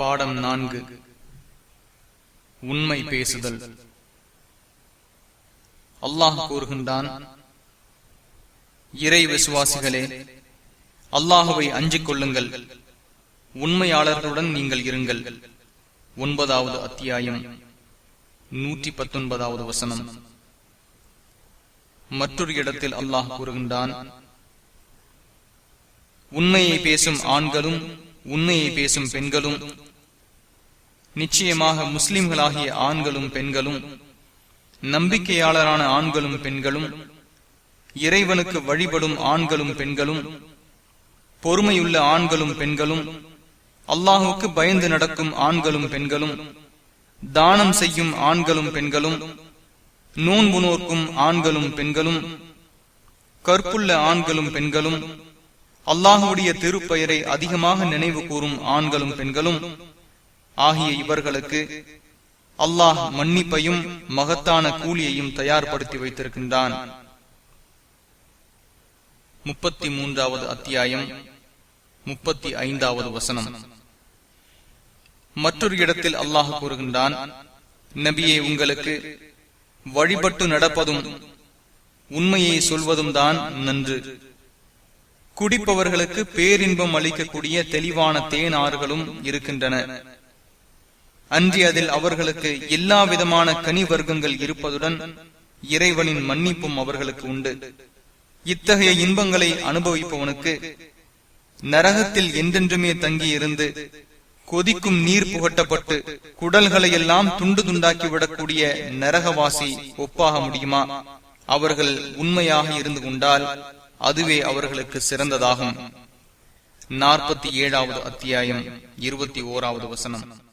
பாடம் நான்கு. உண்மை பேசுதல். அல்லாஹ் கூறுகின்றான் இறை விசுவாசிகளே அல்லாஹுவை அஞ்சிக் கொள்ளுங்கள். உண்மையாளர்களுடன் நீங்கள் இருங்கள். ஒன்பதாவது அத்தியாயம் நூற்றி பத்தொன்பதாவது வசனம். மற்றொரு இடத்தில் அல்லாஹ் கூறுகின்றான் உண்மையை பேசும் ஆண்களும் உண்மையை பேசும் பெண்களும் நிச்சயமாக முஸ்லிம்களாகிய ஆண்களும் பெண்களும் நம்பிக்கையாளரான ஆண்களும் பெண்களும் இறைவனுக்கு வழிபடும் ஆண்களும் பெண்களும் பொறுமையுள்ள ஆண்களும் பெண்களும் அல்லாஹுக்கு பயந்து நடக்கும் ஆண்களும் பெண்களும் தானம் செய்யும் ஆண்களும் பெண்களும் நோன்பு நோக்கும் ஆண்களும் பெண்களும் கற்புள்ள ஆண்களும் பெண்களும் அல்லாஹுடைய திருப்பெயரை அதிகமாக நினைவு கூறும் ஆண்களும் பெண்களும் ஆகிய இவர்களுக்கு அல்லாஹ் மன்னிப்பையும் மகத்தான கூலியையும் தயார்படுத்தி வைத்திருக்கின்றான். முப்பத்தி மூன்றாவது அத்தியாயம் முப்பத்தி ஐந்தாவது வசனம். மற்றொரு இடத்தில் அல்லாஹ் கூறுகின்றான் நபியை உங்களுக்கு வழிபட்டு நடப்பதும் உண்மையை சொல்வதும் தான் நன்று. குடிப்பவர்களுக்கு பேரின்பம் அளிக்கக்கூடிய தெளிவான தேனாறுகளும் இருக்கின்றன. அன்றி அதில் அவர்களுக்கு எல்லா விதமான கனி வர்க்கங்கள் இருப்பதுடன் இறைவனின் மன்னிப்பும் அவர்களுக்கு உண்டு. இத்தகைய இன்பங்களை அனுபவிப்பவனுக்கு நரகத்தில் என்றென்றுமே தங்கியிருந்து கொதிக்கும் நீர் புகட்டப்பட்டு குடல்களை எல்லாம் துண்டு துண்டாக்கி விடக்கூடிய நரகவாசி ஒப்பாக முடியுமா? அவர்கள் உண்மையாக இருந்து கொண்டால் அதுவே அவர்களுக்கு சிறந்ததாகும். நாற்பத்தி ஏழாவது அத்தியாயம் இருபத்தி ஓராவது வசனம்.